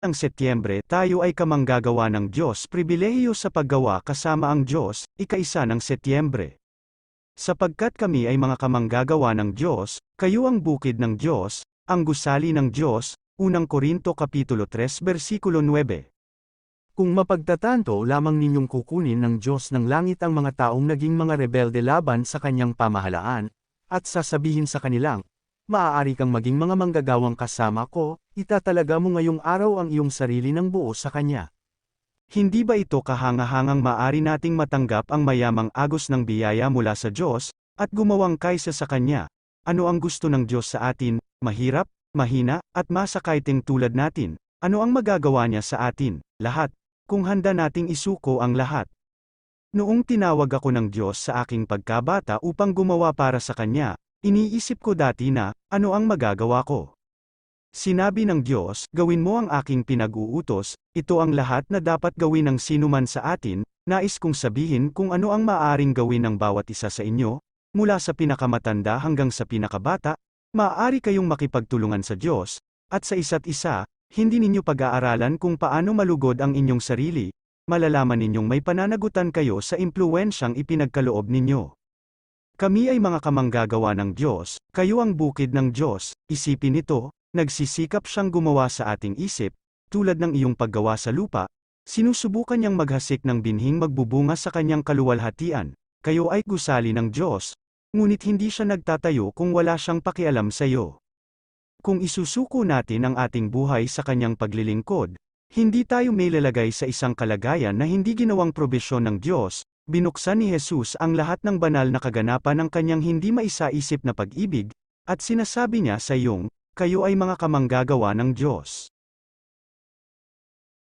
Ang Setyembre tayo ay kamanggagawa ng Diyos pribilehiyo sa paggawa kasama ang Diyos, ikaisa ng Setyembre. Sapagkat kami ay mga kamanggagawa ng Diyos, kayo ang bukid ng Diyos, ang gusali ng Diyos, unang Korinto Kapitulo 3 versikulo 9. Kung mapagtatanto lamang ninyong kukunin ng Diyos ng langit ang mga taong naging mga rebelde laban sa kanyang pamahalaan, at sasabihin sa kanilang, maaari kang maging mga manggagawang kasama ko, itatalaga mo ngayong araw ang iyong sarili ng buo sa Kanya. Hindi ba ito kahangahangang maari nating matanggap ang mayamang agos ng biyaya mula sa Diyos, at gumawang kaysa sa Kanya? Ano ang gusto ng Diyos sa atin, mahirap, mahina, at masakaiting tulad natin? Ano ang magagawa niya sa atin? Lahat. Kung handa nating isuko ang lahat. Noong tinawag ako ng Diyos sa aking pagkabata upang gumawa para sa Kanya, iniisip ko dati na, ano ang magagawa ko? Sinabi ng Diyos, gawin mo ang aking pinag-uutos, ito ang lahat na dapat gawin ng sinuman sa atin, nais kong sabihin kung ano ang maaaring gawin ng bawat isa sa inyo, mula sa pinakamatanda hanggang sa pinakabata, maaari kayong makipagtulungan sa Diyos, at sa isa't isa, hindi ninyo pag-aaralan kung paano malugod ang inyong sarili, malalaman ninyong may pananagutan kayo sa impluensyang ipinagkaloob ninyo. Kami ay mga kamanggagawa ng Diyos, kayo ang bukid ng Diyos, isipin ito, nagsisikap siyang gumawa sa ating isip, tulad ng iyong paggawa sa lupa, sinusubukan niyang maghasik ng binhing magbubunga sa kanyang kaluwalhatian, kayo ay gusali ng Diyos, ngunit hindi siya nagtatayo kung wala siyang pakialam sa iyo. Kung isusuko natin ang ating buhay sa kanyang paglilingkod, hindi tayo may lalagay sa isang kalagayan na hindi ginawang probisyon ng Diyos, binuksan ni Jesus ang lahat ng banal na kaganapan ng kanyang hindi maisaisip na pag-ibig, at sinasabi niya sa iyong, kayo ay mga kamanggagawa ng Diyos.